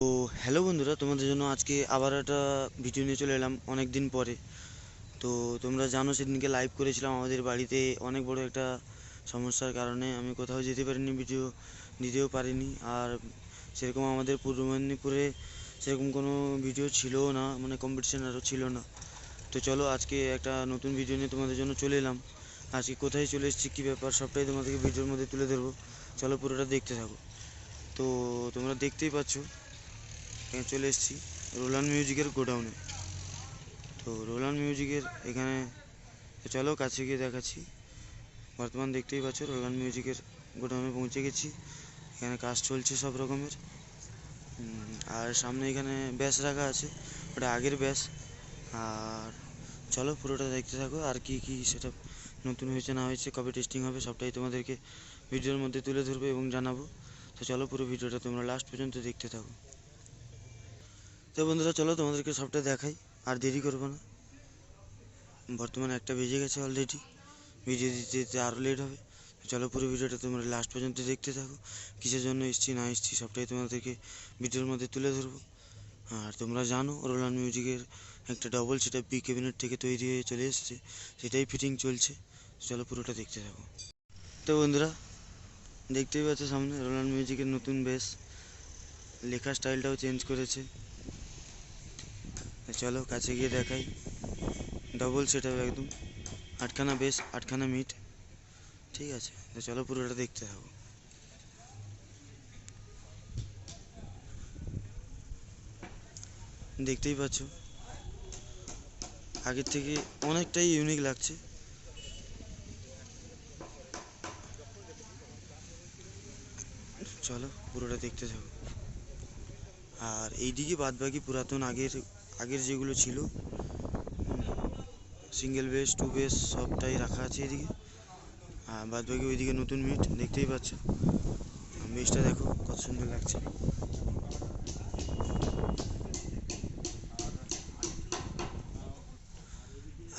তো হ্যালো বন্ধুরা, তোমাদের জন্য আজকে আবার একটা ভিডিও নিয়ে চলে এলাম অনেক দিন পরে। তো তোমরা জানো, সেদিনকে লাইভ করেছিলাম আমাদের বাড়িতে। অনেক বড় একটা সমস্যার কারণে আমি কোথাও যেতে পারিনি ভিডিও দিতেও পারিনি। আর সেরকম আমাদের পূর্ব মেদিনীপুরে সেরকম কোনো ভিডিও ছিলও না মানে কম্পিটিশান আরও ছিল না। তো চলো, আজকে একটা নতুন ভিডিও নিয়ে তোমাদের জন্য চলে এলাম। আজকে কোথায় চলে এসেছি, কী ব্যাপার, সবটাই তোমাদেরকে ভিডিওর মধ্যে তুলে ধরবো। চলো, পুরোটা দেখতে থাকো। তো তোমরা দেখতেই পাচ্ছ এখানে চলে এসেছি রোলান মিউজিকের গোডাউনে। তো রোলান মিউজিকের এখানে চলো কাছে গিয়ে দেখাচ্ছি। বর্তমান দেখতেই পাচ্ছ রোলান মিউজিকের গোডাউনে পৌঁছে গেছি। এখানে কাজ চলছে সব রকমের। আর সামনে এখানে ব্যাস রাখা আছে। ওটা আগের ব্যাস। আর চলো পুরোটা দেখতে থাকো, আর কি কি সেটা নতুন হয়েছে, না হয়েছে, কবে টেস্টিং হবে, সবটাই তোমাদেরকে ভিডিওর মধ্যে তুলে ধরবো এবং জানাব। তো চলো পুরো ভিডিওটা তোমরা লাস্ট পর্যন্ত দেখতে থাকো। তো বন্ধুরা, চলো তোমাদেরকে সবটা দেখাই। আর দেরি করব না। বর্তমানে একটা বেজে গেছে অলরেডি ভিডিও দিতে দিতে আরও লেট হবে। চলো পুরো ভিডিওটা তোমরা লাস্ট পর্যন্ত দেখতে থাকো। কিসের জন্য এসছি, না এসছি, সবটাই তোমাদেরকে ভিডিওর মধ্যে তুলে ধরবো। আর তোমরা জানো রোলান মিউজিকের একটা ডবল সেটা বি ক্যাবিনেট থেকে তৈরি হয়ে চলে এসেছে। সেটাই ফিটিং চলছে। চলো পুরোটা দেখতে থাকো। তো বন্ধুরা, দেখতেই পাচ্ছ সামনে রোলান মিউজিকের নতুন বেস লেখা স্টাইলটাও চেঞ্জ করেছে। চলো কাছে গিয়ে দেখাই। ডবল সেট হবে একদম। আটখানা বেশ আটখানা মিট ঠিক আছে, তো চলো পুরোটা দেখতে থাকো। দেখতেই পাচ্ছ। আগের থেকে অনেকটাই ইউনিক লাগছে। চলো পুরোটা দেখতে থাকো। আর এইদিকে বাদ বাকি পুরাতন আগের আগের যেগুলো ছিল সিঙ্গেল বেস টু বেস সবটাই রাখা আছে এদিকে। আর বাদ বাকি ওইদিকে নতুন মিট দেখতেই পাচ্ছ। বেসটা দেখো কত সুন্দর লাগছে।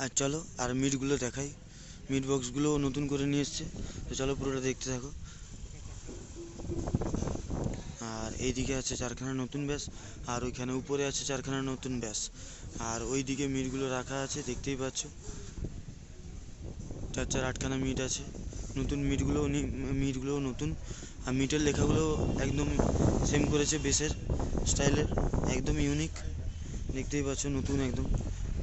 আর চলো, আর মিটগুলো দেখাই। মিট বক্সগুলোও নতুন করে নিয়ে এসছে। তো চলো পুরোটা দেখতে থাকো আর এইদিকে আছে চারখানা নতুন ব্যাস, আর ওইখানে উপরে আছে চারখানা নতুন ব্যাস। আর ওইদিকে মিটগুলো রাখা আছে, দেখতেই পাচ্ছ। চার চার, আটখানা মিট আছে। নতুন মিটগুলোও মিটগুলোও নতুন। আর মিটের লেখাগুলো একদম সেম করেছে বেসের স্টাইলের, একদম ইউনিক দেখতেই পাচ্ছ নতুন একদম।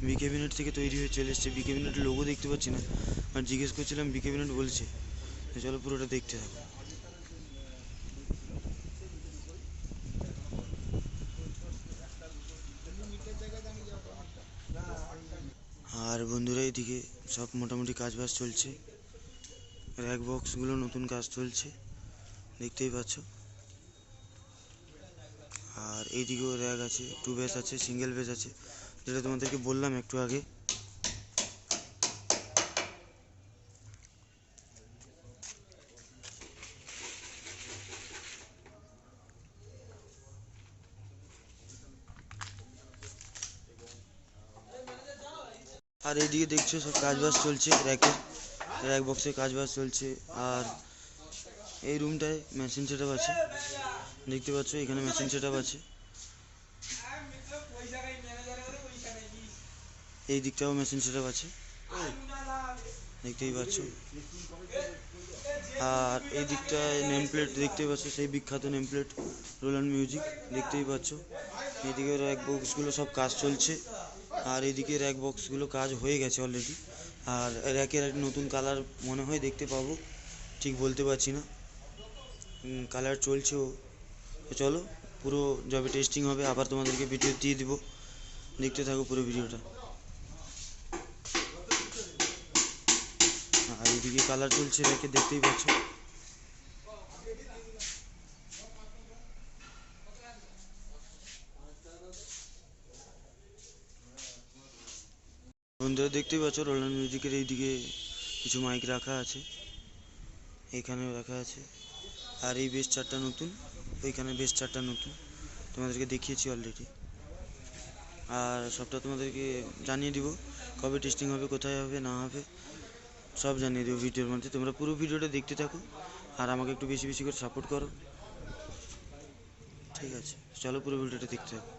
বি ক্যাবিনেট থেকে তৈরি হয়ে চলে এসছে। বি ক্যাবিনেটের লোগো দেখতে পাচ্ছি না। আর জিজ্ঞেস করছিলাম বি ক্যাবিনেট বলছে। চলো পুরোটা দেখতে থাকো। আর বন্ধুরা এইদিকে সব মোটামুটি কাজ বাজ চলছে। র্যাক বক্সগুলো নতুন কাজ চলছে, দেখতেই পাচ্ছ। আর এইদিকেও র্যাক আছে, টু বেস আছে, সিঙ্গেল বেস আছে। যেটা তোমাদেরকে বললাম একটু আগে আর এইদিকে দেখছ সব কাজ বাজ চলছে র্যাকের র্যাক বক্সে কাজ বাজ চলছে, আর এই রুমটায় মেশিন সেট আছে। দেখতে পাচ্ছ, এখানে মেশিন সেট আছে। এই দিকটাও মেশিন সেট আছে। দেখতেই পাচ্ছ। আর এই দিকটায় নেম প্লেট দেখতেই পাচ্ছ, সেই বিখ্যাত নেম প্লেট রোলান মিউজিক দেখতেই পাচ্ছ। এইদিকে র্যাক বক্সগুলো সব কাজ চলছে। আর এদিকে র্যাক বক্সগুলো কাজ হয়ে গেছে অলরেডি আর র্যাকের নতুন কালার মনে হয় দেখতে পাবো। ঠিক বলতে পারছি না। কালার চলছেও তো চলো, পুরো যবে টেস্টিং হবে। আবার তোমাদেরকে ভিডিও দিয়ে দিব। দেখতে থাকো পুরো ভিডিওটা আর এদিকে কালার চলছে র্যাকে দেখতেই পাচ্ছ। বন্ধুরা, দেখতেই পাচ্ছ রোলান মিউজিকের এইদিকে কিছু মাইক রাখা আছে। এখানেও রাখা আছে। আর এই বেস চারটা নতুন। ওইখানে বেস চারটা নতুন। তোমাদেরকে দেখিয়েছি অলরেডি আর সবটা তোমাদেরকে জানিয়ে দিব, কবে টেস্টিং হবে, কোথায় হবে, না হবে, সব জানিয়ে দেবো ভিডিওর মধ্যে। তোমরা পুরো ভিডিওটা দেখতে থাকো আর আমাকে একটু বেশি বেশি করে সাপোর্ট করো। ঠিক আছে, চলো পুরো ভিডিওটা দেখতে হবে